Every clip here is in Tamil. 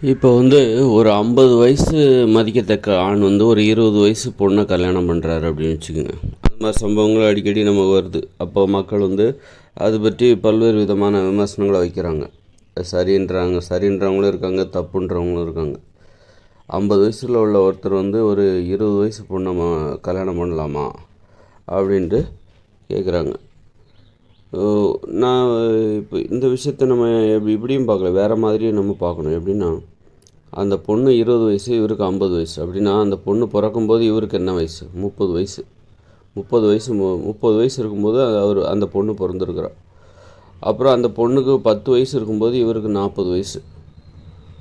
இப்போ வந்து ஒரு ஐம்பது வயசு மதிக்கத்தக்க ஆண் வந்து ஒரு இருபது வயசு பொண்ணை கல்யாணம் பண்ணுறாரு அப்படின்னு வச்சுக்கோங்க. அந்த மாதிரி சம்பவங்கள் அடிக்கடி நமக்கு வருது. அப்போ மக்கள் வந்து அது பற்றி பல்வேறு விதமான விமர்சனங்களை வைக்கிறாங்க. சரின்றாங்க சரின்றவங்களும் இருக்காங்க தப்புன்றவங்களும் இருக்காங்க. ஐம்பது வயசில் உள்ள ஒருத்தர் வந்து ஒரு இருபது வயசு பொண்ணை கல்யாணம் பண்ணலாமா அப்படின்ட்டு கேட்குறாங்க நான் இப்போ இந்த விஷயத்த நம்ம எப்படி இப்படியும் பார்க்கல. வேறு மாதிரியும் நம்ம பார்க்கணும். எப்படின்னா அந்த பொண்ணு இருபது வயசு இவருக்கு ஐம்பது வயசு. அப்படின்னா அந்த பொண்ணு பிறக்கும்போது இவருக்கு என்ன வயசு? முப்பது வயசு. முப்பது வயசு முப்பது வயசு இருக்கும்போது அது அவர் அந்த பொண்ணு பிறந்திருக்கிறார் அப்புறம் அந்த பொண்ணுக்கு பத்து வயசு இருக்கும்போது இவருக்கு நாற்பது வயசு.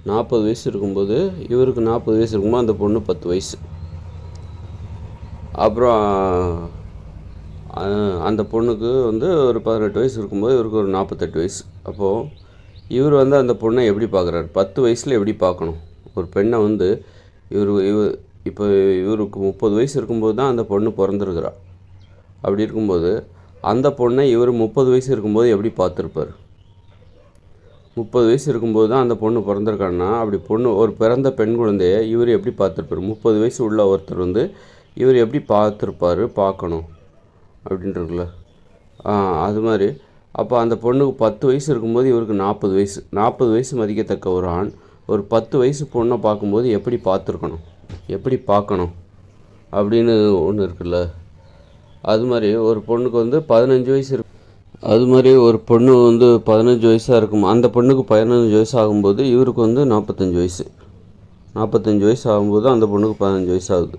நாற்பது வயசு இருக்கும்போது இவருக்கு நாற்பது வயசு இருக்கும்போது அந்த பொண்ணு பத்து வயசு. அப்புறம் அந்த பொண்ணுக்கு வந்து ஒரு பதினெட்டு வயசு இருக்கும்போது இவருக்கு ஒரு நாற்பத்தெட்டு வயசு. அப்போது இவர் வந்து அந்த பொண்ணை எப்படி பார்க்குறாரு பத்து வயசில் எப்படி பார்க்கணும் ஒரு பெண்ணை வந்து இவர் இவர் இப்போ இவருக்கு முப்பது வயசு இருக்கும்போது தான் அந்த பொண்ணு பிறந்திருக்கிறா. அப்படி இருக்கும்போது அந்த பொண்ணை இவர் முப்பது வயசு இருக்கும்போது எப்படி பார்த்துருப்பார்? முப்பது வயசு இருக்கும்போது தான் அந்த பொண்ணு பிறந்திருக்காங்கன்னா அப்படி பொண்ணு ஒரு பிறந்த பெண் குழந்தைய இவர் எப்படி பார்த்துருப்பார்? முப்பது வயசு உள்ள ஒருத்தர் வந்து இவர் எப்படி பார்த்துருப்பாரு? பார்க்கணும். அப்படின்ட்டு இருக்குல்ல அது மாதிரி. அப்போ அந்த பொண்ணுக்கு பத்து வயசு இருக்கும்போது இவருக்கு நாற்பது வயசு. நாற்பது வயசு மதிக்கத்தக்க ஒரு ஆண் ஒரு பத்து வயசு பொண்ணை பார்க்கும்போது எப்படி பார்த்துருக்கணும்? எப்படி பார்க்கணும்? அப்படின்னு ஒன்று இருக்குல்ல. அது மாதிரி ஒரு பொண்ணுக்கு வந்து பதினஞ்சு வயசு இருக்கு. அது மாதிரி ஒரு பொண்ணு வந்து பதினஞ்சு வயசாக இருக்கும். அந்த பொண்ணுக்கு பதினஞ்சு வயசு ஆகும்போது இவருக்கு வந்து நாற்பத்தஞ்சு வயசு. நாற்பத்தஞ்சு வயசு ஆகும்போது அந்த பொண்ணுக்கு பதினஞ்சு வயசு ஆகுது.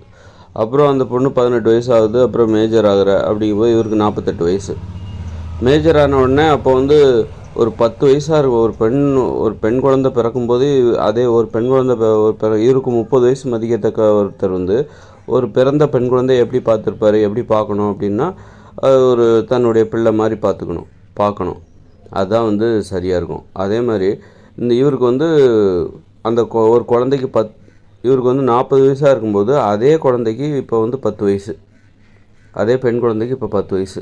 அப்புறம் அந்த பொண்ணு பதினெட்டு வயசு ஆகுது அப்புறம் மேஜர் ஆகிற அப்படிங்கும்போது இவருக்கு நாற்பத்தெட்டு வயசு. மேஜர் ஆன உடனே அப்போ வந்து ஒரு பத்து வயசாக இருக்கும் ஒரு பெண் ஒரு பெண் குழந்தை பிறக்கும்போது அதே ஒரு பெண் குழந்தை பிற- ஒரு பிற இவருக்கு முப்பது வயசு மதிக்கத்தக்க ஒருத்தர் வந்து ஒரு பிறந்த பெண் குழந்தைய எப்படி பார்த்துருப்பாரு எப்படி பார்க்கணும் அப்படின்னா ஒரு தன்னுடைய பிள்ளை மாதிரி பார்த்துக்கணும் பார்க்கணும். அதுதான் வந்து சரியாக இருக்கும். அதே மாதிரி இந்த இவருக்கு வந்து அந்த கொ- ஒரு குழந்தைக்கு பத் இவருக்கு வந்து நாற்பது வயசாக இருக்கும்போது அதே குழந்தைக்கு இப்போ வந்து பத்து வயசு. அதே பெண் குழந்தைக்கு இப்போ பத்து வயசு.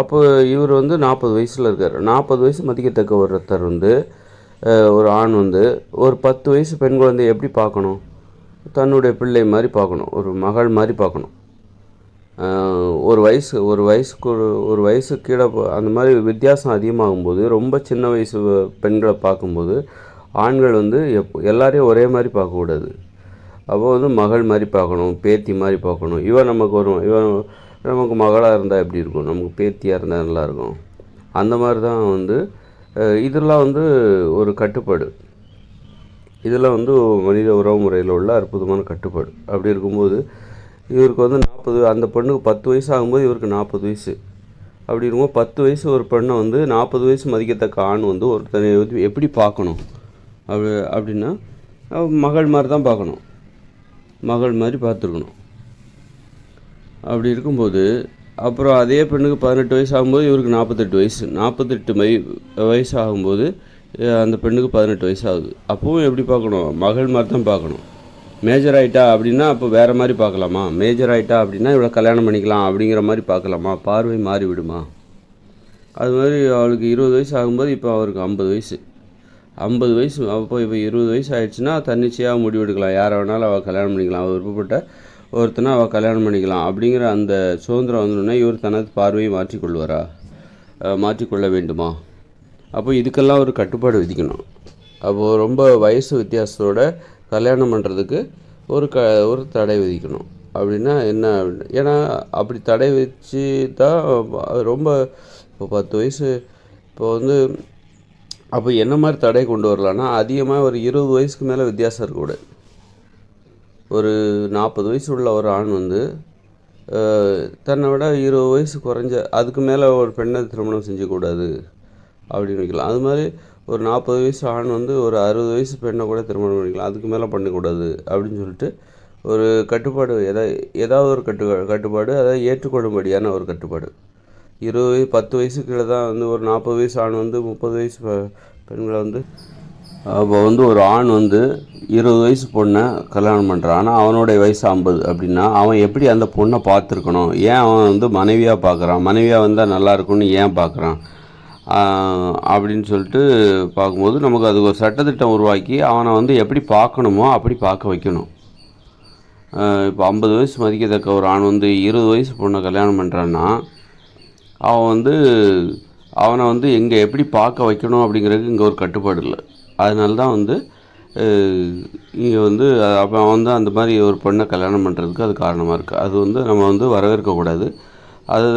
அப்போ இவர் வந்து நாற்பது வயசில் இருக்கார். நாற்பது வயசு மதிக்கத்தக்க ஒருத்தர் வந்து ஒரு ஆண் வந்து ஒரு பத்து வயசு பெண் குழந்தைய எப்படி பார்க்கணும்? தன்னுடைய பிள்ளை மாதிரி பார்க்கணும். ஒரு மகள் மாதிரி பார்க்கணும். ஒரு வயசு ஒரு வயசுக்கு ஒரு ஒரு வயசு கீழே அந்த மாதிரி வித்தியாசம் அதிகமாகும்போது ரொம்ப சின்ன வயசு பெண்களை பார்க்கும்போது ஆண்கள் வந்து எப் எல்லாரையும் ஒரே மாதிரி பார்க்கக்கூடாது. அப்போ வந்து மகள் மாதிரி பார்க்கணும் பேத்தி மாதிரி பார்க்கணும். இவன் நமக்கு வரும். இவன் நமக்கு மகளாக இருந்தால் எப்படி இருக்கும்? நமக்கு பேத்தியாக இருந்தால் நல்லாயிருக்கும் அந்த மாதிரி தான் வந்து இதெல்லாம் வந்து ஒரு கட்டுப்பாடு. இதெல்லாம் வந்து மனித உறவு முறையில் உள்ள அற்புதமான கட்டுப்பாடு. அப்படி இருக்கும்போது இவருக்கு வந்து நாற்பது அந்த பெண்ணுக்கு பத்து வயசு ஆகும்போது இவருக்கு நாற்பது வயசு. அப்படி இருக்கும்போது பத்து வயசு ஒரு பெண்ணை வந்து நாற்பது வயசு மதிக்கத்தக்க ஆண் வந்து ஒருத்தனை எப்படி பார்க்கணும்? அப்படி அப்படின்னா மகள் மாதிரி தான் பார்க்கணும். மகள் மாதிரி பார்த்துருக்கணும். அப்படி இருக்கும்போது அப்புறம் அதே பெண்ணுக்கு பதினெட்டு வயசு ஆகும்போது இவருக்கு நாற்பத்தெட்டு வயசு. நாற்பத்தெட்டு மை வயசு ஆகும்போது அந்த பெண்ணுக்கு பதினெட்டு வயசு ஆகுது அப்பவும் எப்படி பார்க்கணும்? மகள் மாதிரி தான் பார்க்கணும். மேஜர் ஆகிட்டா அப்படின்னா அப்போ வேறு மாதிரி பார்க்கலாமா? மேஜர் ஆயிட்டா அப்படின்னா இவ்வளோ கல்யாணம் பண்ணிக்கலாம் அப்படிங்கிற மாதிரி பார்க்கலாமா? பார்வை மாறி விடுமா அது மாதிரி அவளுக்கு இருபது வயசு ஆகும்போது இப்போ அவருக்கு ஐம்பது வயசு. ஐம்பது வயசு அப்போ இப்போ இருபது வயசு ஆயிடுச்சுன்னா தன்னிச்சையாக முடிவெடுக்கலாம். யாரை வேணாலும் அவள் கல்யாணம் பண்ணிக்கலாம். அவள் விருப்பப்பட்ட ஒருத்தனை அவள் கல்யாணம் பண்ணிக்கலாம். அப்படிங்கிற அந்த சுதந்திரம் வந்தோடனே இவர் தனது பார்வையை மாற்றிக்கொள்வாரா? மாற்றிக்கொள்ள வேண்டுமா? அப்போ இதுக்கெல்லாம் ஒரு கட்டுப்பாடு விதிக்கணும். அப்போது ரொம்ப வயசு வித்தியாசத்தோட கல்யாணம் பண்ணுறதுக்கு ஒரு க ஒரு தடை விதிக்கணும். அப்படின்னா என்ன ஏன்னா அப்படி தடை வச்சு தான் ரொம்ப இப்போ பத்து வயசு இப்போ வந்து அப்போ என்ன மாதிரி தடை கொண்டு வரலான்னா அதிகமாக ஒரு இருபது வயசுக்கு மேலே வித்தியாசம் இருக்கக்கூடாது ஒரு நாற்பது வயசு உள்ள ஒரு ஆண் வந்து தன்னை விட இருபது வயசு குறைஞ்ச அதுக்கு மேலே ஒரு பெண்ணை திருமணம் செஞ்சக்கூடாது அப்படின்னு வைக்கலாம். அது மாதிரி ஒரு நாற்பது வயசு ஆண் வந்து ஒரு அறுபது வயசு பெண்ணை கூட திருமணம் பண்ணிக்கலாம். அதுக்கு மேலே பண்ணக்கூடாது அப்படின்னு சொல்லிட்டு ஒரு கட்டுப்பாடு எதா ஏதாவது ஒரு கட்டு கட்டுப்பாடு அதாவது ஏற்றுக்கொள்ளும்படியான ஒரு கட்டுப்பாடு. இருபது வயசு பத்து வயசு கீழே தான் வந்து ஒரு நாற்பது வயசு ஆண் வந்து முப்பது வயசு பெண்களை வந்து அப்போ வந்து ஒரு ஆண் வந்து இருபது வயசு பொண்ணை கல்யாணம் பண்ணுறான் ஆனால் அவனுடைய வயசு ஐம்பது அப்படின்னா அவன் எப்படி அந்த பொண்ணை பார்த்துருக்கணும்? ஏன் அவன் வந்து மனைவியாக பார்க்குறான்? மனைவியாக வந்தால் நல்லா இருக்கும்னு ஏன் பார்க்குறான்? அப்படின்னு சொல்லிட்டு பார்க்கும்போது நமக்கு அது ஒரு சட்டத்திட்டம் உருவாக்கி அவனை வந்து எப்படி பார்க்கணுமோ அப்படி பார்க்க வைக்கணும். இப்போ ஐம்பது வயசு மதிக்கத்தக்க ஒரு ஆண் வந்து இருபது வயசு பொண்ணை கல்யாணம் பண்ணுறான்னா அவன் வந்து அவனை வந்து எங்கே எப்படி பார்க்க வைக்கணும் அப்படிங்கிறதுக்கு இங்கே ஒரு கட்டுப்பாடு இல்லை. அதனால தான் வந்து இங்கே வந்து அப்போ அவன் வந்து அந்த மாதிரி ஒரு பொண்ணை கல்யாணம் பண்ணுறதுக்கு அது காரணமாக இருக்குது அது வந்து நம்ம வந்து வரவேற்கக்கூடாது அது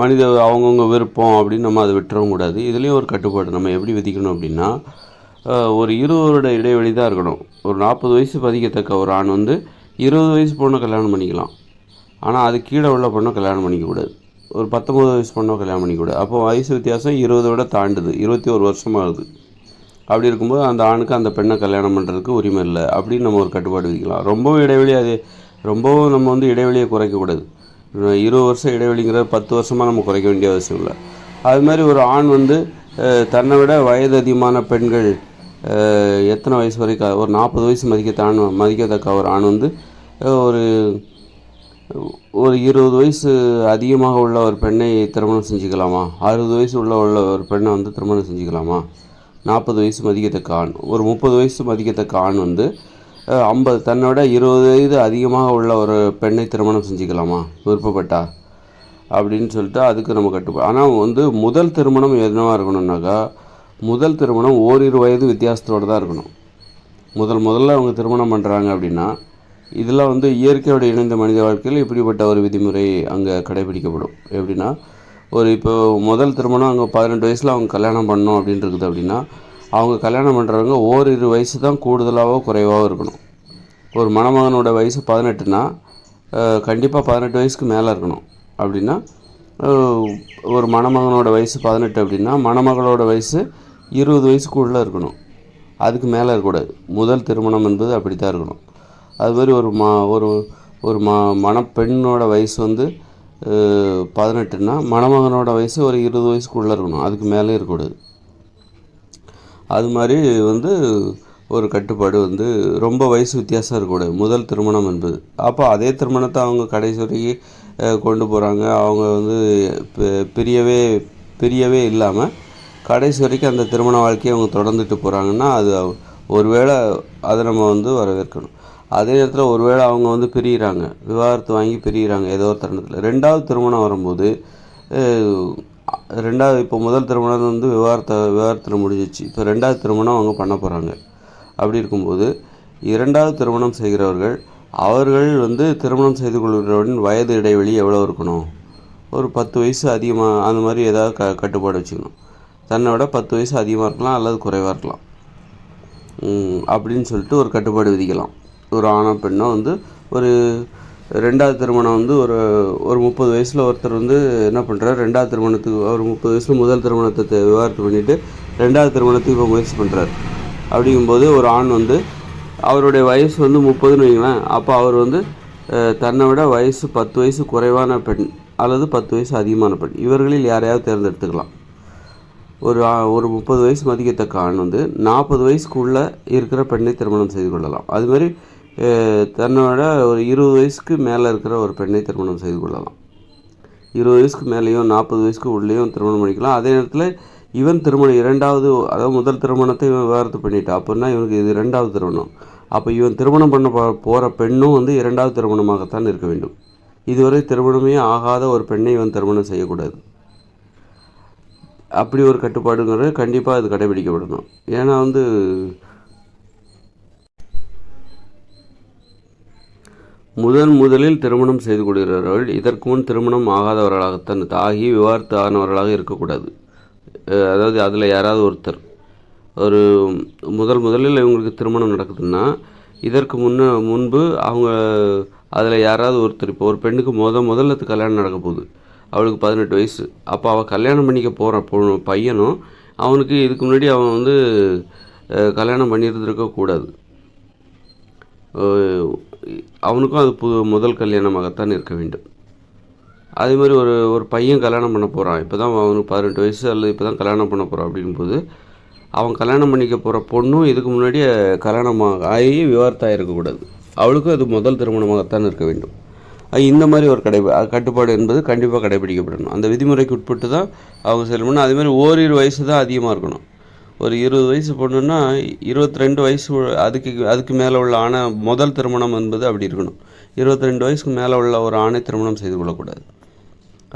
மனித அவங்கவுங்க விருப்பம் அப்படின்னு நம்ம அதை விட்டுறவும் கூடாது. இதுலேயும் ஒரு கட்டுப்பாடு. நம்ம எப்படி விதிக்கணும் அப்படின்னா ஒரு இருபது வருட இடைவெளி தான் இருக்கணும். ஒரு நாற்பது வயசு பதிக்கத்தக்க ஒரு ஆண் வந்து இருபது வயசு பொண்ணை கல்யாணம் பண்ணிக்கலாம். ஆனால் அது கீழே உள்ள பொண்ணை கல்யாணம் பண்ணிக்கக்கூடாது ஒரு பத்தொம்பது வயசு பொண்ணை கல்யாணம் பண்ணிக்கக்கூடாது அப்போ வயசு வித்தியாசம் இருபதை விட தாண்டுது. இருபத்தி ஒரு வருஷமாகுது அப்படி இருக்கும்போது அந்த ஆணுக்கு அந்த பெண்ணை கல்யாணம் பண்ணுறதுக்கு உரிமை இல்லை. அப்படின்னு நம்ம ஒரு கட்டுப்பாடு விதிக்கலாம். ரொம்பவும் இடைவெளி அது. ரொம்பவும் நம்ம வந்து இடைவெளியை குறைக்கக்கூடாது. இருபது வருஷம் இடைவெளிங்கிற பத்து வருஷமாக நம்ம குறைக்க வேண்டிய அவசியம் இல்லை. அது மாதிரி ஒரு ஆண் வந்து தன்னை விட வயது அதிகமான பெண்கள் எத்தனை வயசு வரைக்கும் ஒரு நாற்பது வயசு மதிக்கத்தான் மதிக்கத்தக்க ஒரு ஆண் வந்து ஒரு ஒரு இருபது வயசு அதிகமாக உள்ள ஒரு பெண்ணை திருமணம் செஞ்சுக்கலாமா? அறுபது வயசு உள்ள உள்ள ஒரு பெண்ணை வந்து திருமணம் செஞ்சுக்கலாமா? நாற்பது வயசு மதிக்கத்தக்க ஆண். ஒரு முப்பது வயசு மதிக்கத்தக்க ஆண் வந்து ஐம்பது தன்னோட இருபது வயது அதிகமாக உள்ள ஒரு பெண்ணை திருமணம் செஞ்சுக்கலாமா? விருப்பப்பட்டா அப்படின்னு சொல்லிட்டு அதுக்கு நம்ம கட்டுப்போம் ஆனால் வந்து முதல் திருமணம் என்னவாக இருக்கணும்னாக்கா முதல் திருமணம் ஓரிரு வயது வித்தியாசத்தோடு தான் இருக்கணும். முதல் முதல்ல அவங்க திருமணம் பண்ணுறாங்க அப்படின்னா இதெல்லாம் வந்து இயற்கையோடு இணைந்த மனித வாழ்க்கையில் இப்படிப்பட்ட ஒரு விதிமுறை அங்கே கடைபிடிக்கப்படும். எப்படின்னா ஒரு இப்போ முதல் திருமணம் அங்கே பதினெட்டு வயசில் அவங்க கல்யாணம் பண்ணணும் அப்படின்னு இருக்குது அப்படின்னா அவங்க கல்யாணம் பண்ணுறவங்க ஓரிரு வயசு தான் கூடுதலாகவோ குறைவாகவோ இருக்கணும். ஒரு மணமகனோட வயசு பதினெட்டுனா கண்டிப்பாக பதினெட்டு வயசுக்கு மேலே இருக்கணும். அப்படின்னா ஒரு மணமகனோட வயசு பதினெட்டு அப்படின்னா மணமகளோட வயசு இருபது வயசுக்குள்ளே இருக்கணும். அதுக்கு மேலே இருக்கக்கூடாது. முதல் திருமணம் என்பது அப்படி தான் இருக்கணும். அது மாதிரி ஒரு மா ஒரு ஒரு ம மணப்பெண்ணோட வயசு வந்து பதினெட்டுன்னா மணமகனோட வயசு ஒரு இருபது வயசுக்குள்ளே இருக்கணும். அதுக்கு மேலே இருக்கக்கூடாது. அது மாதிரி வந்து ஒரு கட்டுப்பாடு வந்து ரொம்ப வயசு வித்தியாசம் இருக்கக்கூடாது. முதல் திருமணம் என்பது. அப்போ அதே திருமணத்தை அவங்க கடைசி வரைக்கும் கொண்டு போகிறாங்க அவங்க வந்து பி- பிரியவே பிரியவே இல்லாமல் கடைசி வரைக்கும் அந்த திருமண வாழ்க்கையை அவங்க தொடர்ந்துட்டு போகிறாங்கன்னா அது ஒருவேளை அதை நம்ம வந்து வரவேற்கணும். அதே நேரத்தில் ஒருவேளை அவங்க வந்து பிரியிறாங்க. விவாகரத்து வாங்கி பிரியிறாங்க ஏதோ ஒரு தருணத்தில். ரெண்டாவது திருமணம் வரும்போது ரெண்டாவது இப்போ முதல் திருமணம் வந்து விவாகரத்தை விவாகரத்தில் முடிஞ்சிச்சு. இப்போ ரெண்டாவது திருமணம் அவங்க பண்ண போகிறாங்க அப்படி இருக்கும்போது இரண்டாவது திருமணம் செய்கிறவர்கள் அவர்கள் வந்து திருமணம் செய்து கொள்கிறவரின் வயது இடைவெளி எவ்வளோ இருக்கணும்? ஒரு பத்து வயசு அதிகமாக அந்த மாதிரி ஏதாவது க கட்டுப்பாடு வச்சுக்கணும். தன்னை விட பத்து வயசு அதிகமாக இருக்கலாம் அல்லது குறைவாக இருக்கலாம். அப்படின்னு சொல்லிட்டு ஒரு கட்டுப்பாடு விதிக்கலாம். ஒரு ஆணோ பெண்ணோ வந்து ஒரு ரெண்டாவது திருமணம் வந்து ஒரு ஒரு முப்பது வயசில் ஒருத்தர் வந்து என்ன பண்ணுறாரு ரெண்டாவது திருமணத்துக்கு ஒரு முப்பது வயசில் முதல் திருமணத்தை த- விவாகரத்து பண்ணிவிட்டு ரெண்டாவது திருமணத்துக்கு இப்போ முயற்சி பண்ணுறாரு அப்படிங்கும்போது ஒரு ஆண் வந்து அவருடைய வயசு வந்து முப்பதுன்னு வைங்களேன் அப்போ அவர் வந்து தன்னை விட வயசு பத்து வயசு குறைவான பெண் அல்லது பத்து வயசு அதிகமான பெண். இவர்களில் யாரையாவது தேர்ந்தெடுத்துக்கலாம். ஒரு ஒரு முப்பது வயசு மதிக்கத்தக்க ஆண் வந்து நாற்பது வயசுக்குள்ளே இருக்கிற பெண்ணை திருமணம் செய்து கொள்ளலாம். அது மாதிரி தன்னோட ஒரு இருபது வயசுக்கு மேலே இருக்கிற ஒரு பெண்ணை திருமணம் செய்து கொள்ளலாம். இருபது வயசுக்கு மேலேயும் நாற்பது வயசுக்கு உள்ளேயும் திருமணம் பண்ணிக்கலாம். அதே நேரத்தில் இவன் திருமணம் இரண்டாவது அதாவது முதல் திருமணத்தை இவன் விவகாரத்து பண்ணிட்டா அப்படின்னா இவனுக்கு இது இரண்டாவது திருமணம். அப்போ இவன் திருமணம் பண்ண போகிற பெண்ணும் வந்து இரண்டாவது திருமணமாகத்தான் இருக்க வேண்டும். இதுவரை திருமணமே ஆகாத ஒரு பெண்ணை இவன் திருமணம் செய்யக்கூடாது. அப்படி ஒரு கட்டுப்பாடுங்கிறது கண்டிப்பாக அது கடைபிடிக்கப்படணும். ஏன்னா வந்து முதன் முதலில் திருமணம் செய்து கொள்கிறவர்கள் இதற்கு முன் திருமணம் ஆகாதவர்களாகத்தான் ஆகி விவாகரத்து ஆனவர்களாக இருக்கக்கூடாது. அதாவது அதில் யாராவது ஒருத்தர். ஒரு முதல் முதலில் இவங்களுக்கு திருமணம் நடக்குதுன்னா இதற்கு முன்ன முன்பு அவங்க அதில் யாராவது ஒருத்தர் இப்போ ஒரு பெண்ணுக்கு முத முதல்ல கல்யாணம் நடக்க போகுது. அவளுக்கு பதினெட்டு வயசு. அப்போ அவள் கல்யாணம் பண்ணிக்க போகிற பொண்ணு பையனும் அவனுக்கு இதுக்கு முன்னாடி அவன் வந்து கல்யாணம் பண்ணியிருந்துருக்கக்கூடாது. அவனுக்கும் அது புது முதல் கல்யாணமாகத்தான் இருக்க வேண்டும். அதே மாதிரி ஒரு ஒரு பையன் கல்யாணம் பண்ண போகிறான் இப்போ தான் அவனுக்கு பதினெட்டு வயசு அல்லது இப்போ தான் கல்யாணம் பண்ண போகிறான் அப்படிங்கும்போது அவன் கல்யாணம் பண்ணிக்க போகிற பொண்ணும் இதுக்கு முன்னாடியே கல்யாணம் ஆகி விவாகரத்தாக இருக்கக்கூடாது அவளுக்கும் அது முதல் திருமணமாகத்தான் இருக்க வேண்டும். இந்த மாதிரி ஒரு கடை கட்டுப்பாடு என்பது கண்டிப்பாக கடைபிடிக்கப்படணும். அந்த விதிமுறைக்கு உட்பட்டு தான் அவங்க செல்லணும் அதே மாதிரி ஓரிரு வயசு தான் அதிகமாக இருக்கணும். ஒரு இருபது வயசு பொண்ணுன்னா இருபத்தி ரெண்டு வயசு அதுக்கு அதுக்கு மேலே உள்ள ஆணை முதல் திருமணம் என்பது அப்படி இருக்கணும். இருபத்தி ரெண்டு வயசுக்கு மேலே உள்ள ஒரு ஆணை திருமணம் செய்து கொள்ளக்கூடாது.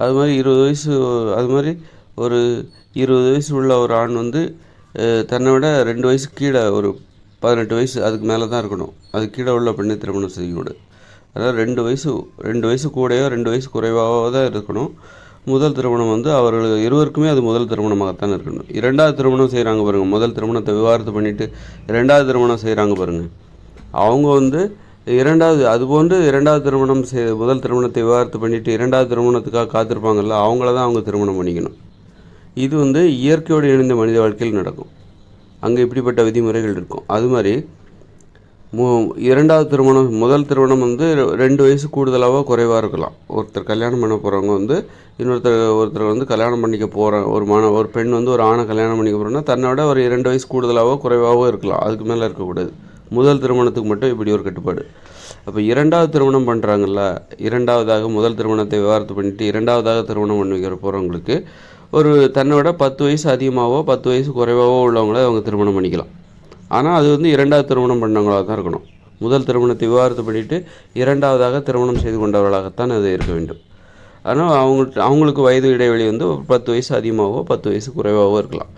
அது மாதிரி இருபது வயசு அது மாதிரி ஒரு இருபது வயசு உள்ள ஒரு ஆண் வந்து தன்னை விட ரெண்டு வயசு கீழே ஒரு பதினெட்டு வயசு அதுக்கு மேலே தான் இருக்கணும். அது கீழே உள்ள பெண்ணை திருமணம் செய்யக்கூடாது. அதாவது ரெண்டு வயசு ரெண்டு வயசு கூடயோ ரெண்டு வயசு குறைவாகவோ தான் இருக்கணும். முதல் திருமணம் வந்து அவர்கள் இருவருக்குமே அது முதல் திருமணமாகத்தான் இருக்கணும். இரண்டாவது திருமணம் செய்கிறாங்க பாருங்கள் முதல் திருமணத்தை விவாகரத்து பண்ணிவிட்டு இரண்டாவது திருமணம் செய்கிறாங்க பாருங்கள் அவங்க வந்து இரண்டாவது அதுபோன்று இரண்டாவது திருமணம் செய் முதல் திருமணத்தை விவாகரத்து பண்ணிவிட்டு இரண்டாவது திருமணத்துக்காக காத்திருப்பாங்கல்ல அவங்கள தான் அவங்க திருமணம் பண்ணிக்கணும். இது வந்து இயற்கையோடு இணைந்த மனித வாழ்க்கையில் நடக்கும். அங்கே இப்படிப்பட்ட விதிமுறைகள் இருக்கும். அது மாதிரி மு இரண்டாவது திருமணம் முதல் திருமணம் வந்து ரெண்டு வயசு கூடுதலாகவோ குறைவாக இருக்கலாம். ஒருத்தர் கல்யாணம் பண்ண போகிறவங்க வந்து இன்னொருத்தர் ஒருத்தர் வந்து கல்யாணம் பண்ணிக்க போகிற ஒரு மாணவ ஒரு பெண் வந்து ஒரு ஆணை கல்யாணம் பண்ணிக்க போகிறோன்னா தன்னை விட ஒரு இரண்டு வயசு கூடுதலாகவோ குறைவாகவோ இருக்கலாம். அதுக்கு மேலே இருக்கக்கூடாது. முதல் திருமணத்துக்கு மட்டும் இப்படி ஒரு கட்டுப்பாடு. அப்போ இரண்டாவது திருமணம் பண்ணுறாங்கல்ல இரண்டாவதாக முதல் திருமணத்தை விவாகரத்து பண்ணிட்டு இரண்டாவதாக திருமணம் பண்ணி வைக்கிற போகிறவங்களுக்கு ஒரு தன்னோட பத்து வயசு அதிகமாகவோ பத்து வயசு குறைவாகவோ உள்ளவங்கள அவங்க திருமணம் பண்ணிக்கலாம். ஆனால் அது வந்து இரண்டாவது திருமணம் பண்ணவங்களாக தான் இருக்கணும். முதல் திருமணத்தை விவாகரத்து பண்ணிவிட்டு இரண்டாவதாக திருமணம் செய்து கொண்டவர்களாகத்தான் அது இருக்க வேண்டும். ஆனால் அவங்கள்ட்ட அவங்களுக்கு வயது இடைவெளி வந்து பத்து வயசு அதிகமாகவோ பத்து வயசு குறைவாகவோ இருக்கலாம்.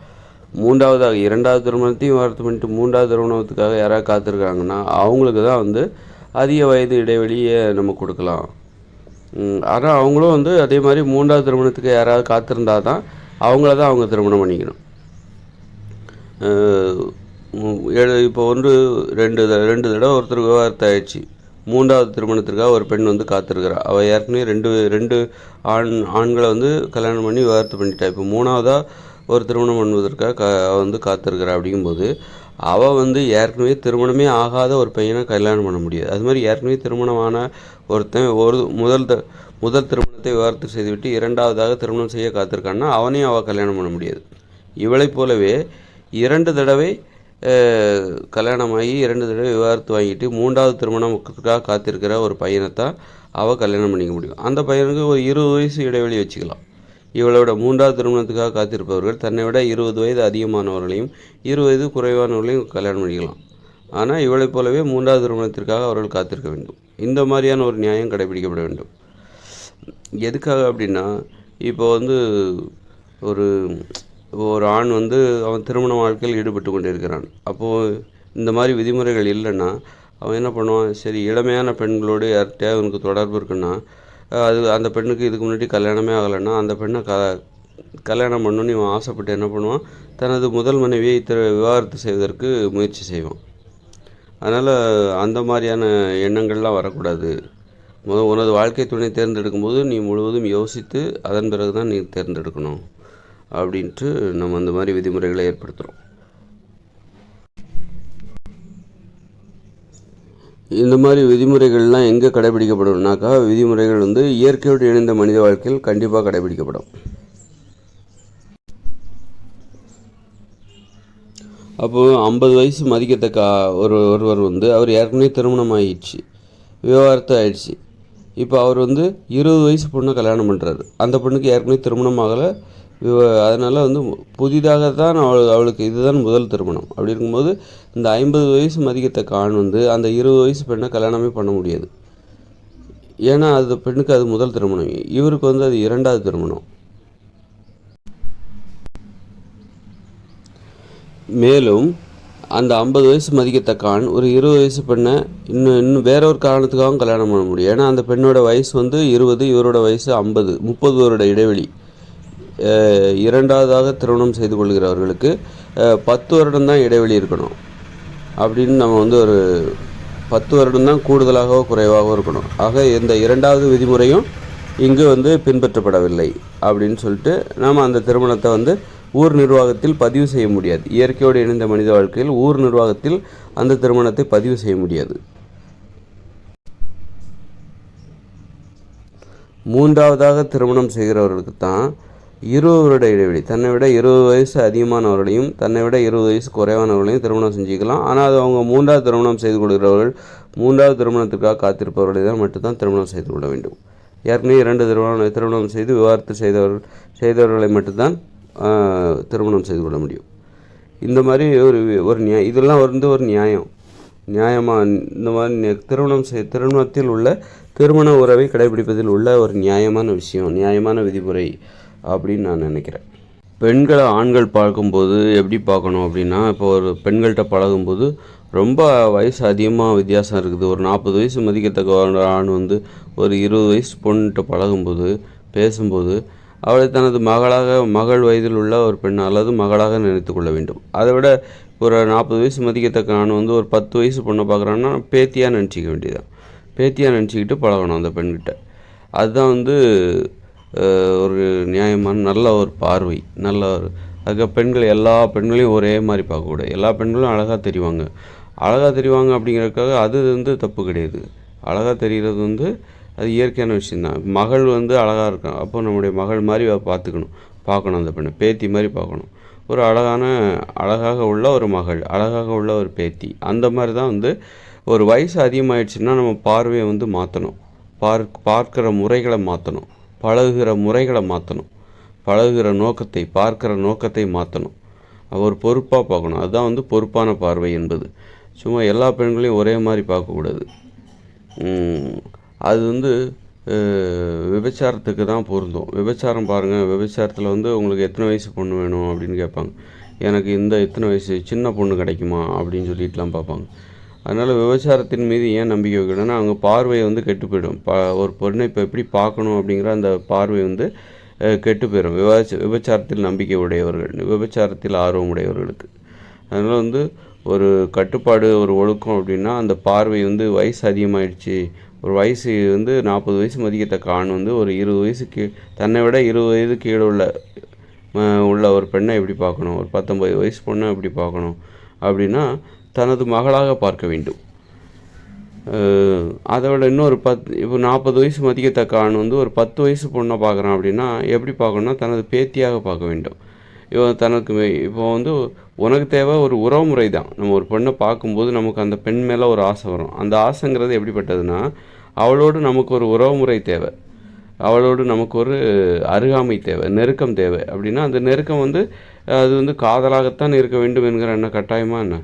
மூன்றாவதாக இரண்டாவது திருமணத்தையும் விவாகரத்து பண்ணிட்டு மூன்றாவது திருமணத்துக்காக யாராவது காத்திருக்காங்கன்னா அவங்களுக்கு தான் வந்து அதிக வயது இடைவெளியை நம்ம கொடுக்கலாம். ஆனால் அவங்களும் வந்து அதே மாதிரி மூன்றாவது திருமணத்துக்கு யாராவது காத்திருந்தா தான் அவங்கள தான் அவங்க திருமணம் பண்ணிக்கணும். ஏழு இப்போ ஒன்று ரெண்டு த- ரெண்டு தடவை ஒருத்தர் விவாகரத்து ஆயிடுச்சு. மூன்றாவது திருமணத்திற்காக ஒரு பெண் வந்து காத்திருக்கிறா. அவள் ஏற்கனவே ரெண்டு ரெண்டு ஆண் ஆண்களை வந்து கல்யாணம் பண்ணி விவாகரத்து பண்ணிட்டா. இப்போ மூணாவதாக ஒரு திருமணம் பண்ணுவதற்காக க வந்து காத்திருக்கிறா அப்படிங்கும்போது அவள் வந்து ஏற்கனவே திருமணமே ஆகாத ஒரு பையனை கல்யாணம் பண்ண முடியாது. அது மாதிரி ஏற்கனவே திருமணமான ஒருத்தன் ஒரு முதல் த முதல் திருமணத்தை விவாகரத்து செய்துவிட்டு இரண்டாவதாக திருமணம் செய்ய காத்திருக்கான்னா அவனையும் அவள் கல்யாணம் பண்ண முடியாது. இவளைப் போலவே இரண்டு தடவை கல்யாணமாகி இரண்டு தடவை விவாகரத்து வாங்கிட்டு மூன்றாவது திருமணத்துக்காக காத்திருக்கிற ஒரு பையனைத்தான் அவள் கல்யாணம் பண்ணிக்க முடியும். அந்த பையனுக்கு ஒரு இருபது வயசு இடைவெளி வச்சுக்கலாம். இவளோட மூன்றாவது திருமணத்துக்காக காத்திருப்பவர்கள் தன்னை விட இருபது வயது அதிகமானவர்களையும் இருபது வயது குறைவானவர்களையும் கல்யாணம் பண்ணிக்கலாம். ஆனால் இவளைப் போலவே மூன்றாவது திருமணத்திற்காக அவர்கள் காத்திருக்க வேண்டும். இந்த மாதிரியான ஒரு நியாயம் கடைபிடிக்கப்பட வேண்டும். எதுக்காக அப்படின்னா இப்போ வந்து ஒரு ஒரு ஆண் வந்து அவன் திருமண வாழ்க்கையில் ஈடுபட்டு கொண்டிருக்கிறான். அப்போது இந்த மாதிரி விதிமுறைகள் இல்லைன்னா அவன் என்ன பண்ணுவான்? சரி இளமையான பெண்களோடு யார்கிட்டயாவது அவனுக்கு தொடர்பு இருக்குன்னா அது அந்த பெண்ணுக்கு இதுக்கு முன்னாடி கல்யாணமே ஆகலைன்னா அந்த பெண்ணை க கல்யாணம் பண்ணணும்னு இவன் ஆசைப்பட்டு என்ன பண்ணுவான்? தனது முதல் மனைவியை திரு விவாகரத்து செய்வதற்கு முயற்சி செய்வான். அதனால் அந்த மாதிரியான எண்ணங்கள்லாம் வரக்கூடாது. முத உனது வாழ்க்கை துணை தேர்ந்தெடுக்கும்போது நீ முழுவதும் யோசித்து அதன் பிறகு தான் நீ தேர்ந்தெடுக்கணும். அப்படின்ட்டு நம்ம அந்த மாதிரி விதிமுறைகளை ஏற்படுத்துகிறோம் இந்த மாதிரி விதிமுறைகள்லாம் எங்கே கடைபிடிக்கப்படும்னாக்கா விதிமுறைகள் வந்து இயற்கையோடு இணைந்த மனித வாழ்க்கையில் கண்டிப்பாக கடைபிடிக்கப்படும். அப்போது ஐம்பது வயசு மதிக்கத்தக்க ஒரு ஒருவர் வந்து அவர் ஏற்கனவே திருமணம் ஆயிடுச்சு விவாகரத்து ஆயிடுச்சு. இப்போ அவர் வந்து இருபது வயசு பொண்ணை கல்யாணம் பண்ணுறாரு அந்த பொண்ணுக்கு ஏற்கனவே திருமணம் ஆகலை அதனால் வந்து புதிதாக தான் அவள் அவளுக்கு இதுதான் முதல் திருமணம். அப்படி இருக்கும்போது இந்த ஐம்பது வயசு மதிக்கத்தக்க ஆண் வந்து அந்த இருபது வயசு பெண்ணை கல்யாணமே பண்ண முடியாது. ஏன்னா அது பெண்ணுக்கு அது முதல் திருமணம். இவருக்கு வந்து அது இரண்டாவது திருமணம். மேலும் அந்த ஐம்பது வயசு மதிக்கத்தக்க ஆண் ஒரு இருபது வயசு பெண்ணை இன்னும் இன்னும் வேற ஒரு காரணத்துக்காகவும் கல்யாணம் பண்ண முடியும். ஏன்னா அந்த பெண்ணோட வயசு வந்து இருபது இவரோட வயசு ஐம்பது முப்பது வருட இடைவெளி. இரண்டாவதாக திருமணம் செய்து கொள்கிறவர்களுக்கு பத்து வருடம் தான் இடைவெளி இருக்கணும். அப்படின்னு நம்ம வந்து ஒரு பத்து வருடம் தான் கூடுதலாகவோ குறைவாகவோ இருக்கணும். ஆக இந்த இரண்டாவது விதிமுறையும் இங்கு வந்து பின்பற்றப்படவில்லை அப்படின்னு சொல்லிட்டு நாம் அந்த திருமணத்தை வந்து ஊர் நிர்வாகத்தில் பதிவு செய்ய முடியாது. இயற்கையோடு இணைந்த மனித வாழ்க்கையில் ஊர் நிர்வாகத்தில் அந்த திருமணத்தை பதிவு செய்ய முடியாது. மூன்றாவதாக திருமணம் செய்கிறவர்களுக்கு தான் இருபது வருட இடைவெளி. தன்னை விட இருபது வயசு அதிகமானவர்களையும் தன்னை விட இருபது வயசு குறைவானவர்களையும் திருமணம் செஞ்சுக்கலாம். ஆனால் அது அவங்க மூன்றாவது திருமணம் செய்து கொள்கிறவர்கள் மூன்றாவது திருமணத்திற்காக காத்திருப்பவர்களை தான் மட்டும்தான் திருமணம் செய்து கொள்ள வேண்டும். ஏற்கனவே இரண்டு திருமணம் திருமணம் செய்து விவாகரத்து செய்தவர்கள் செய்தவர்களை மட்டும்தான் திருமணம் செய்து கொள்ள முடியும். இந்த மாதிரி ஒரு ஒரு நியாயம் இதெல்லாம் வந்து ஒரு நியாயம். நியாயமாக இந்த மாதிரி திருமணம் செய் திருமணத்தில் உள்ள திருமண உறவை கடைபிடிப்பதில் உள்ள ஒரு நியாயமான விஷயம் நியாயமான விதிமுறை. அப்படின்னு நான் நினைக்கிறேன். பெண்களை ஆண்கள் பார்க்கும்போது எப்படி பார்க்கணும் அப்படின்னா இப்போ ஒரு பெண்கள்கிட்ட பழகும்போது ரொம்ப வயசு அதிகமாக வித்தியாசம் இருக்குது. ஒரு நாற்பது வயசு மதிக்கத்தக்க ஆண் வந்து ஒரு இருபது வயசு பொண்ணுகிட்ட பழகும்போது பேசும்போது அவளை தனது மகளாக மகள் வயதில் உள்ள ஒரு பெண் அல்லது மகளாக நினைத்து கொள்ள வேண்டும். அதை விட ஒரு நாற்பது வயசு மதிக்கத்தக்க ஆண் வந்து ஒரு பத்து வயசு பொண்ணை பார்க்குறான்னா பேத்தியாக நினச்சிக்க வேண்டியதான் பேத்தியாக நினச்சிக்கிட்டு பழகணும் அந்த பெண்கிட்ட. அதுதான் வந்து ஒரு நியாயமான நல்ல ஒரு பார்வை நல்ல ஒரு அதுக்கு பெண்கள் எல்லா பெண்களையும் ஒரே மாதிரி பார்க்கக்கூடாது. எல்லா பெண்களும் அழகாக தெரிவாங்க. அழகாக தெரிவாங்க அப்படிங்கிறதுக்காக அது வந்து தப்பு கிடையாது. அழகாக தெரிகிறது வந்து அது இயற்கையான விஷயந்தான் மகள் வந்து அழகாக இருக்கும் அப்போ நம்முடைய மகள் மாதிரி பார்த்துக்கணும். பார்க்கணும் அந்த பெண்ணை. பேத்தி மாதிரி பார்க்கணும். ஒரு அழகான அழகாக உள்ள ஒரு மகள் அழகாக உள்ள ஒரு பேத்தி அந்த மாதிரி தான் வந்து ஒரு வயசு அதிகமாகிடுச்சுன்னா நம்ம பார்வையை வந்து மாற்றணும் பார்க் பார்க்குற முறைகளை மாற்றணும் பழகுகிற முறைகளை மாற்றணும் பழகுகிற நோக்கத்தை பார்க்குற நோக்கத்தை மாற்றணும் ஒரு பொறுப்பாக பார்க்கணும். அதுதான் வந்து பொறுப்பான பார்வை என்பது. சும்மா எல்லா பெண்களையும் ஒரே மாதிரி பார்க்கக்கூடாது அது வந்து விபச்சாரத்துக்கு தான் பொருந்தும். விபச்சாரம் பாருங்கள் விபச்சாரத்தில் வந்து உங்களுக்கு எத்தனை வயசு பொண்ணு வேணும் அப்படின்னு கேட்பாங்க. எனக்கு இந்த எத்தனை வயசு சின்ன பொண்ணு கிடைக்குமா அப்படின்னு சொல்லிட்டுலாம் பார்ப்பாங்க. அதனால் விபச்சாரத்தின் மீது ஏன் நம்பிக்கை வைக்கணும்னா அவங்க பார்வையை வந்து கெட்டு போயிடும் பா ஒரு பொண்ணை இப்போ எப்படி பார்க்கணும் அப்படிங்கிற அந்த பார்வை வந்து கெட்டு போயிடும் விவாச்ச விபச்சாரத்தில் நம்பிக்கை உடையவர்கள் விபச்சாரத்தில் ஆர்வம் உடையவர்களுக்கு. அதனால் வந்து ஒரு கட்டுப்பாடு ஒரு ஒழுக்கம் அப்படின்னா அந்த பார்வை வந்து வயசு அதிகமாகிடுச்சு ஒரு வயசு வந்து நாற்பது வயசு மதிக்கத்தக்க ஆண் வந்து ஒரு இருபது வயசு கீ தன்னை விட இருபது வயது கீழே உள்ள உள்ள ஒரு பெண்ணை எப்படி பார்க்கணும்? ஒரு பத்தொம்பது வயசு பொண்ணை எப்படி பார்க்கணும்? அப்படின்னா தனது மகளாக பார்க்க வேண்டும். அதோட இன்னொரு பத் இப்போ நாற்பது வயசு மதிக்கத்தக்க ஆண் வந்து ஒரு பத்து வயசு பொண்ணை பார்க்குறான் அப்படின்னா எப்படி பார்க்கணும்னா தனது பேத்தியாக பார்க்க வேண்டும். இவன் தனக்கு இப்போ வந்து உனக்கு தேவை ஒரு உறவுமுறை தான். நம்ம ஒரு பெண்ணை பார்க்கும்போது நமக்கு அந்த பெண் மேலே ஒரு ஆசை வரும். அந்த ஆசைங்கிறது எப்படிப்பட்டதுன்னா அவளோடு நமக்கு ஒரு உறவுமுறை தேவை. அவளோடு நமக்கு ஒரு அருகாமை தேவை நெருக்கம் தேவை. அப்படின்னா அந்த நெருக்கம் வந்து அது வந்து காதலாகத்தான் இருக்க வேண்டும் என்கிற என்ன கட்டாயமாக என்ன?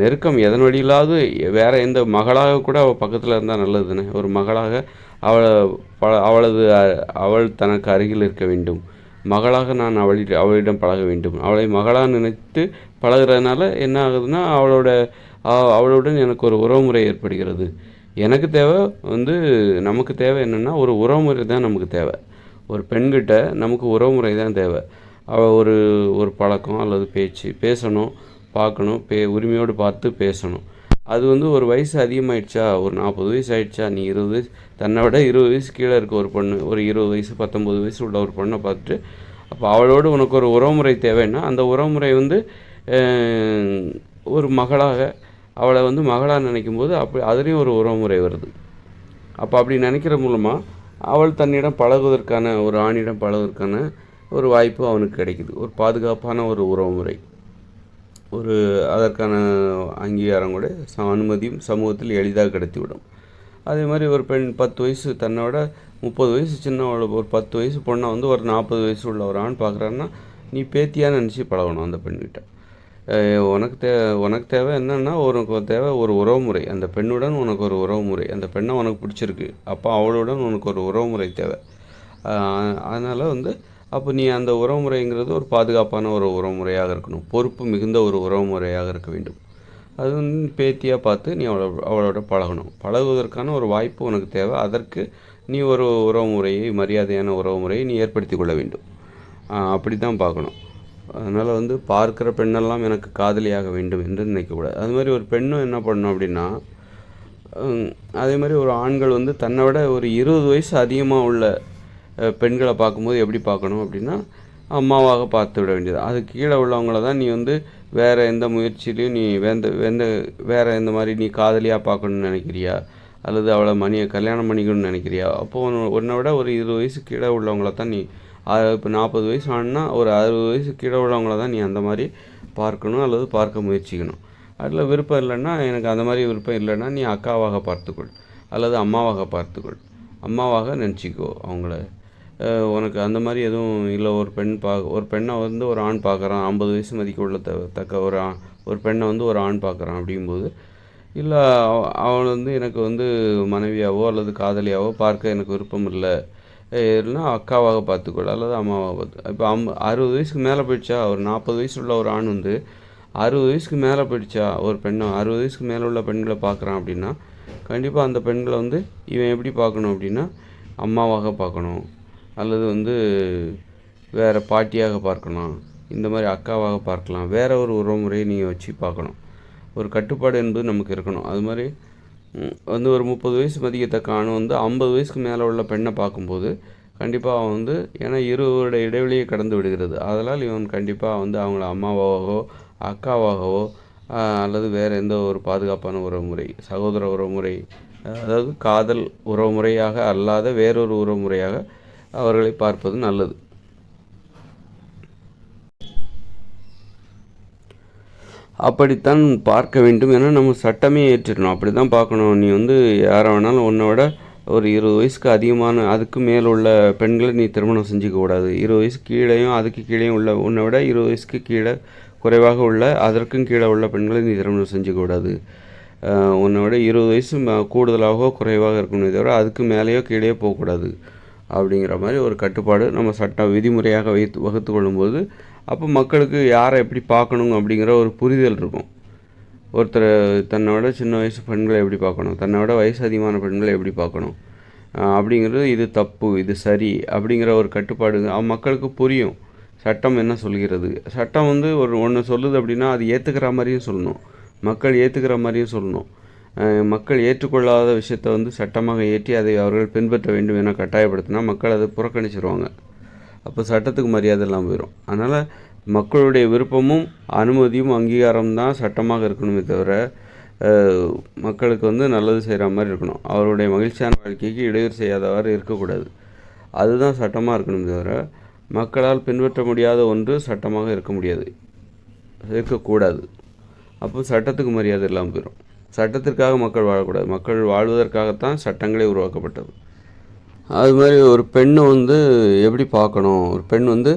நெருக்கம் எதன் வழியிலாவது வேற எந்த மகளாக கூட அவள் பக்கத்தில் இருந்தால் நல்லதுன்னு. ஒரு மகளாக அவளை அவளது அவள் தனக்கு அருகில் இருக்க வேண்டும். மகளாக நான் அவளி அவளிடம் பழக வேண்டும். அவளை மகளாக நினைத்து பழகுறதுனால என்ன ஆகுதுன்னா அவளோட அவளுடன் எனக்கு ஒரு உறவுமுறை ஏற்படுகிறது. எனக்கு தேவை வந்து நமக்கு தேவை என்னென்னா ஒரு உறவுமுறை தான் நமக்கு தேவை. ஒரு பெண்கிட்ட நமக்கு உறவுமுறை தான் தேவை. அவள் ஒரு ஒரு பழக்கம் அல்லது பேச்சு பேசணும். பார்க்கணும் பே உரிமையோடு பார்த்து பேசணும். அது வந்து ஒரு வயசு அதிகமாயிடுச்சா? ஒரு நாற்பது வயசு ஆயிடுச்சா நீ இருபது வயசு தன்னை விட இருபது வயசு கீழே இருக்க ஒரு பொண்ணு ஒரு இருபது வயசு பத்தொம்பது வயசு உள்ள ஒரு பொண்ணை பார்த்துட்டு அப்போ அவளோடு உனக்கு ஒரு உறவுமுறை தேவைன்னா அந்த உறவுமுறை வந்து ஒரு மகளாக அவளை வந்து மகளாக நினைக்கும் போது அப்படி அதுலேயும் ஒரு உறவுமுறை வருது. அப்போ அப்படி நினைக்கிற மூலமாக அவள் தன்னிடம் பழகுவதற்கான ஒரு ஆணிடம் பழகுவதற்கான ஒரு வாய்ப்பு அவனுக்கு கிடைக்குது. ஒரு பாதுகாப்பான ஒரு உறவுமுறை. ஒரு அதற்கான அங்கீகாரம் கூட ச- அனுமதியும் சமூகத்தில் எளிதாக கிடைத்துவிடும். அதே மாதிரி ஒரு பெண் பத்து வயசு தன்னோட முப்பது வயசு சின்ன ஒரு ஒரு பத்து வயசு பொண்ணை வந்து ஒரு நாற்பது வயசு உள்ள ஒரு ஆண் பார்க்குறான்னா நீ பேத்தியாக நினச்சி பழகணும் அந்த பெண்கிட்ட. உனக்கு தே உனக்கு தேவை என்னென்னா உனக்கு தேவை ஒரு உறவுமுறை. அந்த பெண்ணுடன் உனக்கு ஒரு உறவுமுறை. அந்த பெண்ணை உனக்கு பிடிச்சிருக்கு. அப்போ அவளுடன் உனக்கு ஒரு உறவுமுறை தேவை. அதனால் வந்து அப்போ நீ அந்த உறவுமுறைங்கிறது ஒரு பாதுகாப்பான ஒரு உறவுமுறையாக இருக்கணும். பொறுப்பு மிகுந்த ஒரு உறவுமுறையாக இருக்க வேண்டும். அது வந்து பேத்தியாக பார்த்து நீ அவளை அவளோட பழகணும். பழகுவதற்கான ஒரு வாய்ப்பு உனக்கு தேவை. அதற்கு நீ ஒரு உறவுமுறையை மரியாதையான உறவுமுறையை நீ ஏற்படுத்தி கொள்ள வேண்டும். அப்படி தான் பார்க்கணும். அதனால் வந்து பார்க்குற பெண்ணெல்லாம் எனக்கு காதலியாக வேண்டும் என்று நினைக்கக்கூடாது அது மாதிரி ஒரு பெண்ணும் என்ன பண்ணணும் அப்படின்னா அதே மாதிரி ஒரு ஆண்கள் வந்து தன்னை விட ஒரு இருபது வயசு அதிகமாக உள்ள பெண்களை பார்க்கும்போது எப்படி பார்க்கணும் அப்படின்னா அம்மாவாக பார்த்து விட வேண்டியது. அது கீழே உள்ளவங்கள தான் நீ வந்து வேறு எந்த முயற்சியிலையும் நீ வேந்த வேந்த வேறு எந்த மாதிரி நீ காதலியாக பார்க்கணும்னு நினைக்கிறியா? அல்லது அவளை மணியை கல்யாணம் பண்ணிக்கணும்னு நினைக்கிறியா? அப்போது உன்னை- விட ஒரு இருபது வயசு கீழே உள்ளவங்கள தான் நீ இப்போ நாற்பது வயசு ஆனா ஒரு அறுபது வயசு கீழே உள்ளவங்கள தான் நீ அந்த மாதிரி பார்க்கணும் அல்லது பார்க்க முயற்சிக்கணும். அதில் விருப்பம் இல்லைன்னா எனக்கு அந்த மாதிரி விருப்பம் இல்லைன்னா நீ அக்காவாக பார்த்துக்கொள். அல்லது அம்மாவாக பார்த்துக்கொள். அம்மாவாக நினச்சிக்கோ அவங்கள. உனக்கு அந்த மாதிரி எதுவும் இல்லை. ஒரு பெண் பா ஒரு பெண்ணை வந்து ஒரு ஆண் பார்க்குறான். ஐம்பது வயசு மதிக்க உள்ள த தக்க ஒரு ஆ- ஒரு பெண்ணை வந்து ஒரு ஆண் பார்க்குறான் அப்படிங்கும்போது இல்லை அவன் வந்து எனக்கு வந்து மனைவியாவோ அல்லது காதலியாவோ பார்க்க எனக்கு விருப்பம் இல்லை. இல்லைன்னா அக்காவாக பார்த்துக்கொள் அல்லது அம்மாவாக பார்த்து இப்போ அம் அறுபது வயசுக்கு மேலே போயிடுச்சா? ஒரு நாற்பது வயசு உள்ள ஒரு ஆண் வந்து அறுபது வயசுக்கு மேலே போயிடுச்சா? ஒரு பெண்ணை அறுபது வயசுக்கு மேலே உள்ள பெண்களை பார்க்குறான் அப்படின்னா கண்டிப்பாக அந்த பெண்களை வந்து இவன் எப்படி பார்க்கணும் அப்படின்னா அம்மாவாக பார்க்கணும். அல்லது வந்து வேறு பாட்டியாக பார்க்கலாம் இந்த மாதிரி அக்காவாக பார்க்கலாம் வேறு ஒரு உறவுமுறையை நீங்கள் வச்சு பார்க்கணும். ஒரு கட்டுப்பாடு என்பது நமக்கு இருக்கணும். அது மாதிரி வந்து ஒரு முப்பது வயசு மதிக்கத்தக்க ஆண் வந்து ஐம்பது வயசுக்கு மேலே உள்ள பெண்ணை பார்க்கும்போது கண்டிப்பாக அவன் வந்து ஏன்னா இருவருடைய இடைவெளியை கடந்து விடுகிறது. அதனால் இவன் கண்டிப்பாக வந்து அவங்கள அம்மாவாகவோ அக்காவாகவோ அல்லது வேறு எந்த ஒரு பாதுகாப்பான உறவுமுறை சகோதர உறவுமுறை அதாவது காதல் உறவுமுறையாக அல்லாத வேறொரு உறவுமுறையாக அவர்களை பார்ப்பது நல்லது. அப்படித்தான் பார்க்க வேண்டும் என நம்ம சட்டமே ஏற்றிடணும் அப்படி தான் பார்க்கணும். நீ வந்து யாரை வேணாலும் உன்னை விட ஒரு இருபது வயசுக்கு அதிகமான அதுக்கு மேல் உள்ள பெண்களை நீ திருமணம் செஞ்சுக்க கூடாது. இருபது வயசு கீழேயும் அதுக்கு கீழேயும் உள்ள உன்னை விட இருபது வயசுக்கு கீழே குறைவாக உள்ள அதற்கும் கீழே உள்ள பெண்களை நீ திருமணம் செஞ்சுக்க கூடாது. உன்னை விட இருபது வயசு கூடுதலாகவோ குறைவாக இருக்கணுமே. தவிர அதுக்கு மேலேயோ கீழேயோ போகக்கூடாது. அப்படிங்கிற மாதிரி ஒரு கட்டுப்பாடு நம்ம சட்ட விதிமுறையாக வைத்து வகுத்து கொள்ளும்போது அப்போ மக்களுக்கு யாரை எப்படி பார்க்கணும் அப்படிங்கிற ஒரு புரிதல் இருக்கும். ஒருத்தர் தன்னோட சின்ன வயசு பெண்களை எப்படி பார்க்கணும்? தன்னை விட வயசு அதிகமான பெண்களை எப்படி பார்க்கணும்? அப்படிங்கிறது இது தப்பு இது சரி அப்படிங்கிற ஒரு கட்டுப்பாடு மக்களுக்கு புரியும். சட்டம் என்ன சொல்கிறது? சட்டம் வந்து ஒரு ஒன்று சொல்லுது அப்படின்னா அது ஏற்றுக்கிற மாதிரியும் சொல்லணும். மக்கள் ஏற்றுக்கிற மாதிரியும் சொல்லணும். மக்கள் ஏற்றுக்கொள்ளாத விஷயத்தை வந்து சட்டமாக ஏற்றி அதை அவர்கள் பின்பற்ற வேண்டும் என கட்டாயப்படுத்தினா மக்கள் அதை புறக்கணிச்சிருவாங்க. அப்போ சட்டத்துக்கு மரியாதை இல்லாமல் போயிடும் அதனால் மக்களுடைய விருப்பமும் அனுமதியும் அங்கீகாரம் தான் சட்டமாக இருக்கணுமே தவிர மக்களுக்கு வந்து நல்லது செய்கிற மாதிரி இருக்கணும். அவருடைய மகிழ்ச்சியான வாழ்க்கைக்கு இடையூறு செய்யாதவாறு இருக்கக்கூடாது. அதுதான் சட்டமாக இருக்கணுமே தவிர மக்களால் பின்பற்ற முடியாத ஒன்று சட்டமாக இருக்க முடியாது. இருக்கக்கூடாது. அப்போ சட்டத்துக்கு மரியாதை இல்லாமல் போயிடும் சட்டத்திற்காக மக்கள் வாழக்கூடாது. மக்கள் வாழ்வதற்காகத்தான் சட்டங்களே உருவாக்கப்பட்டது. அது மாதிரி ஒரு பெண்ணை வந்து எப்படி பார்க்கணும்? ஒரு பெண் வந்து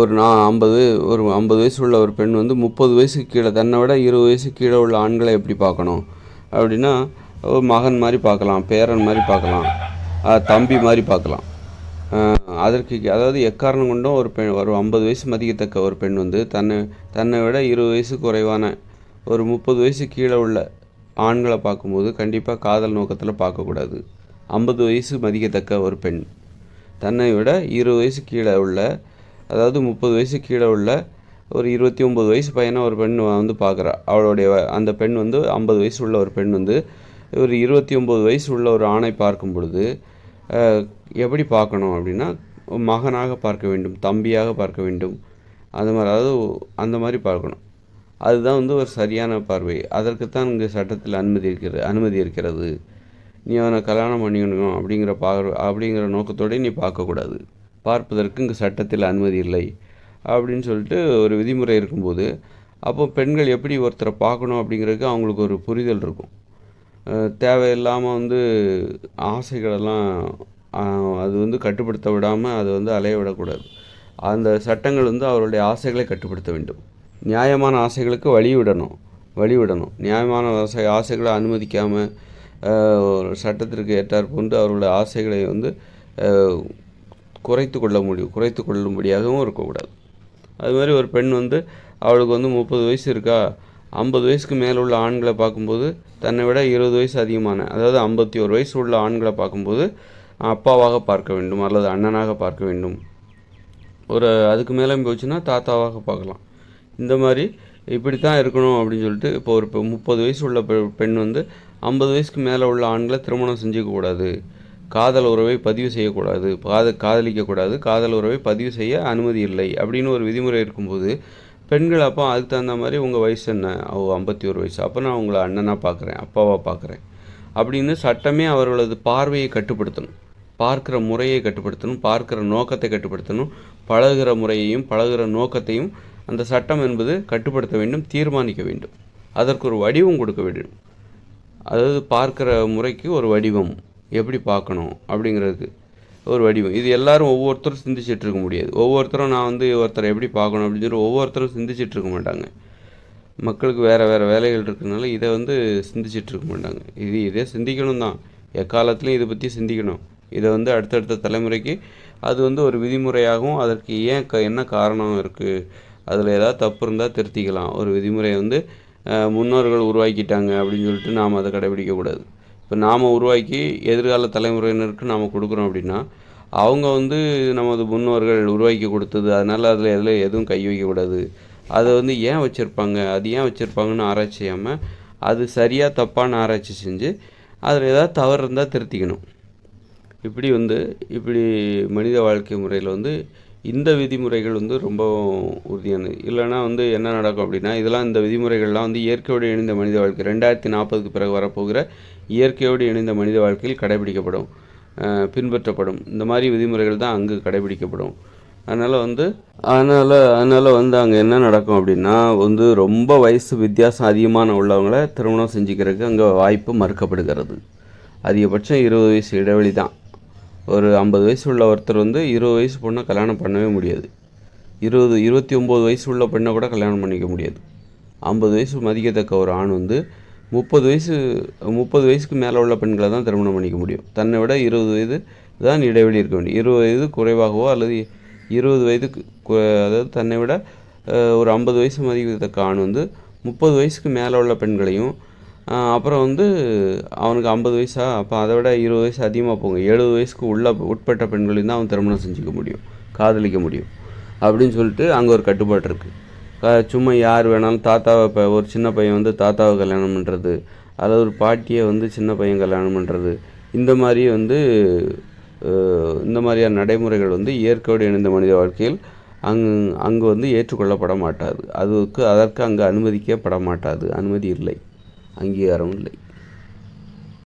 ஒரு நான் ஐம்பது ஒரு ஐம்பது வயசு உள்ள ஒரு பெண் வந்து முப்பது வயசுக்கு கீழே தன்னை விட இருபது வயசுக்கு கீழே உள்ள ஆண்களை எப்படி பார்க்கணும்? அப்படின்னா ஒரு மகன் மாதிரி பார்க்கலாம் பேரன் மாதிரி பார்க்கலாம் தம்பி மாதிரி பார்க்கலாம். அதற்கு அதாவது எக்காரணம் கொண்டும் ஒரு பெண் ஒரு ஐம்பது வயசு மதிக்கத்தக்க ஒரு பெண் வந்து தன்னை தன்னை விட இருபது வயசு குறைவான ஒரு முப்பது வயசு கீழே உள்ள ஆண்களை பார்க்கும்போது கண்டிப்பாக காதல் நோக்கத்தில் பார்க்கக்கூடாது. ஐம்பது வயசு மதிக்கத்தக்க ஒரு பெண். தன்னை விட இருபது வயசு கீழே உள்ள அதாவது முப்பது வயசு கீழே உள்ள ஒரு இருபத்தி ஒம்பது வயசு பையனை ஒரு பெண் வந்து பார்க்குறா. அவளுடைய அந்த பெண் வந்து ஐம்பது வயசு உள்ள ஒரு பெண் வந்து ஒரு இருபத்தி ஒம்பது வயசு உள்ள ஒரு ஆணை பார்க்கும் பொழுது எப்படி பார்க்கணும் அப்படின்னா மகனாக பார்க்க வேண்டும் தம்பியாக பார்க்க வேண்டும். அந்த மாதிரி அதாவது அந்த மாதிரி பார்க்கணும். அதுதான் வந்து ஒரு சரியான பார்வை. அதற்குத்தான் இங்கே சட்டத்தில் அனுமதி இருக்கிறது அனுமதி இருக்கிறது. நீ அவனை கல்யாணம் பண்ணிக்கணும் அப்படிங்கிற பார்வை அப்படிங்கிற நோக்கத்தோடய நீ பார்க்கக்கூடாது. பார்ப்பதற்கு இங்கே சட்டத்தில் அனுமதி இல்லை. அப்படின்னு சொல்லிட்டு ஒரு விதிமுறை இருக்கும்போது அப்போ பெண்கள் எப்படி ஒருத்தரை பார்க்கணும் அப்படிங்கிறதுக்கு அவங்களுக்கு ஒரு புரிதல் இருக்கும். தேவையில்லாமல் வந்து ஆசைகளெல்லாம் அது வந்து கட்டுப்படுத்த விடாமல் அதை வந்து அலைய விடக்கூடாது. அந்த சட்டங்கள் வந்து அவருடைய ஆசைகளை கட்டுப்படுத்த வேண்டும். நியாயமான ஆசைகளுக்கு வழி விடணும் வழி விடணும் நியாயமான ஆசை ஆசைகளை அனுமதிக்காமல் ஒரு சட்டத்திற்கு ஏற்றார் போன்று அவர்களுடைய ஆசைகளை வந்து குறைத்து கொள்ள முடியும் குறைத்து கொள்ளும்படியாகவும் இருக்கக்கூடாது. அது மாதிரி ஒரு பெண் வந்து அவளுக்கு வந்து முப்பது வயசு இருக்கா? ஐம்பது வயசுக்கு மேலே உள்ள ஆண்களை பார்க்கும்போது தன்னை விட இருபது வயசு அதிகமான அதாவது ஐம்பத்தி ஒரு வயசு உள்ள ஆண்களை பார்க்கும்போது அப்பாவாக பார்க்க வேண்டும் அல்லது அண்ணனாக பார்க்க வேண்டும். ஒரு அதுக்கு மேலே போச்சுன்னா தாத்தாவாக பார்க்கலாம். இந்த மாதிரி இப்படி தான் இருக்கணும் அப்படின்னு சொல்லிட்டு இப்போ ஒரு இப்போ முப்பது வயசு உள்ள பெண் வந்து ஐம்பது வயசுக்கு மேலே உள்ள ஆண்களை திருமணம் செஞ்சுக்கக்கூடாது. காதல் உறவை பதிவு செய்யக்கூடாது. காத காதலிக்கக்கூடாது. காதல் உறவை பதிவு செய்ய அனுமதி இல்லை அப்படின்னு ஒரு விதிமுறை இருக்கும்போது பெண்கள் அப்போ அதுக்கு தகுந்த மாதிரி உங்கள் வயசு என்ன? ஓ ஐம்பத்தி ஒரு வயசு. அப்போ நான் உங்களை அண்ணனாக பார்க்குறேன் அப்பாவாக பார்க்குறேன் அப்படின்னு சட்டமே அவர்களது பார்வையை கட்டுப்படுத்தணும். பார்க்குற முறையை கட்டுப்படுத்தணும் பார்க்குற நோக்கத்தை கட்டுப்படுத்தணும். பழகுற முறையையும் பழகுற நோக்கத்தையும் அந்த சட்டம் என்பது கட்டுப்படுத்த வேண்டும் தீர்மானிக்க வேண்டும். அதற்கு ஒரு வடிவம் கொடுக்க வேண்டும். அதாவது பார்க்குற முறைக்கு ஒரு வடிவம். எப்படி பார்க்கணும் அப்படிங்கிறதுக்கு ஒரு வடிவம். இது எல்லாரும் ஒவ்வொருத்தரும் சிந்திச்சிட்டு இருக்க முடியாது. ஒவ்வொருத்தரும் நான் வந்து ஒருத்தரை எப்படி பார்க்கணும் அப்படின்னு சொல்லி ஒவ்வொருத்தரும் சிந்திச்சுட்டு இருக்க மாட்டாங்க. மக்களுக்கு வேறு வேறு வேலைகள் இருக்கிறதுனால இதை வந்து சிந்திச்சுட்டு இருக்க மாட்டாங்க. இது இதே சிந்திக்கணும் தான். எக்காலத்துலேயும் இதை பற்றி சிந்திக்கணும். இதை வந்து அடுத்தடுத்த தலைமுறைக்கு அது வந்து ஒரு விதிமுறையாகவும் அதற்கு ஏன் க என்ன காரணம் இருக்குது அதில் ஏதாவது தப்பு இருந்தால் திருத்திக்கலாம். ஒரு விதிமுறையை வந்து முன்னோர்கள் உருவாக்கிட்டாங்க அப்படின்னு சொல்லிட்டு நாம் அதை கடைபிடிக்கக்கூடாது இப்போ நாம் உருவாக்கி எதிர்கால தலைமுறையினருக்கு நாம் கொடுக்குறோம் அப்படின்னா அவங்க வந்து நமது முன்னோர்கள் உருவாக்கி கொடுத்தது அதனால் அதில் எதில் எதுவும் கை வைக்கக்கூடாது அதை வந்து ஏன் வச்சுருப்பாங்க? அது ஏன் வச்சுருப்பாங்கன்னு ஆராய்ச்சி செய்யாமல் அது சரியாக தப்பான ஆராய்ச்சி செஞ்சு அதில் ஏதாவது தவறு இருந்தால் திருத்திக்கணும். இப்படி வந்து இப்படி மனித வாழ்க்கை முறையில் வந்து இந்த விதிமுறைகள் வந்து ரொம்ப உறுதியானது இல்லைன்னா வந்து என்ன நடக்கும் அப்படின்னா இதெல்லாம் இந்த விதிமுறைகள்லாம் வந்து இயற்கையோடு இணைந்த மனித வாழ்க்கை ரெண்டாயிரத்தி நாற்பதுக்கு பிறகு வரப்போகிற இயற்கையோடு இணைந்த மனித வாழ்க்கையில் கடைபிடிக்கப்படும் பின்பற்றப்படும். இந்த மாதிரி விதிமுறைகள் தான் அங்கு கடைபிடிக்கப்படும். அதனால் வந்து அதனால் அதனால் வந்து அங்கே என்ன நடக்கும் அப்படின்னா வந்து ரொம்ப வயசு வித்தியாசம் அதிகமான உள்ளவங்களை திருமணம் செஞ்சுக்கிறதுக்கு அங்கே வாய்ப்பு மறுக்கப்படுகிறது. அதிகபட்சம் இருபது வயசு இடைவெளி தான். ஒரு ஐம்பது வயசு உள்ள ஒருத்தர் வந்து இருபது வயசு பொண்ணை கல்யாணம் பண்ணவே முடியாது. இருபது இருபத்தி ஒம்பது வயசு உள்ள பெண்ணை கூட கல்யாணம் பண்ணிக்க முடியாது. ஐம்பது வயசு மதிக்கத்தக்க ஒரு ஆண் வந்து முப்பது வயசு முப்பது வயசுக்கு மேலே உள்ள பெண்களை தான் திருமணம் பண்ணிக்க முடியும். தன்னை விட இருபது வயது தான் இடைவெளி இருக்க வேண்டும் இருபது வயது குறைவாகவோ அல்லது இருபது வயதுக்கு அதாவது தன்னை விட ஒரு ஐம்பது வயசு மதிக்கத்தக்க ஆண் வந்து முப்பது வயசுக்கு மேலே உள்ள பெண்களையும் அப்புறம் வந்து அவனுக்கு ஐம்பது வயசா அப்போ அதை விட இருபது வயசு அதிகமாக போங்க. எழுபது வயசுக்கு உள்ள உட்பட்ட பெண்களையும் தான் அவன் திருமணம் செஞ்சுக்க முடியும் காதலிக்க முடியும் அப்படின்னு சொல்லிட்டு அங்கே ஒரு கட்டுப்பாடு இருக்குது சும்மா யார் வேணாலும் தாத்தாவை இப்போ ஒரு சின்ன பையன் வந்து தாத்தாவை கல்யாணம் பண்ணுறது அல்லது ஒரு பாட்டியை வந்து சின்ன பையன் கல்யாணம் பண்ணுறது இந்த மாதிரி வந்து இந்த மாதிரியான நடைமுறைகள் வந்து இயற்கையோடு இணைந்த மனித வாழ்க்கையில் அங் அங்கு வந்து ஏற்றுக்கொள்ளப்பட மாட்டாது. அதுக்கு அதற்கு அங்கு அனுமதிக்கப்பட மாட்டாது. அனுமதி இல்லை. அங்கீகாரம் இல்லை.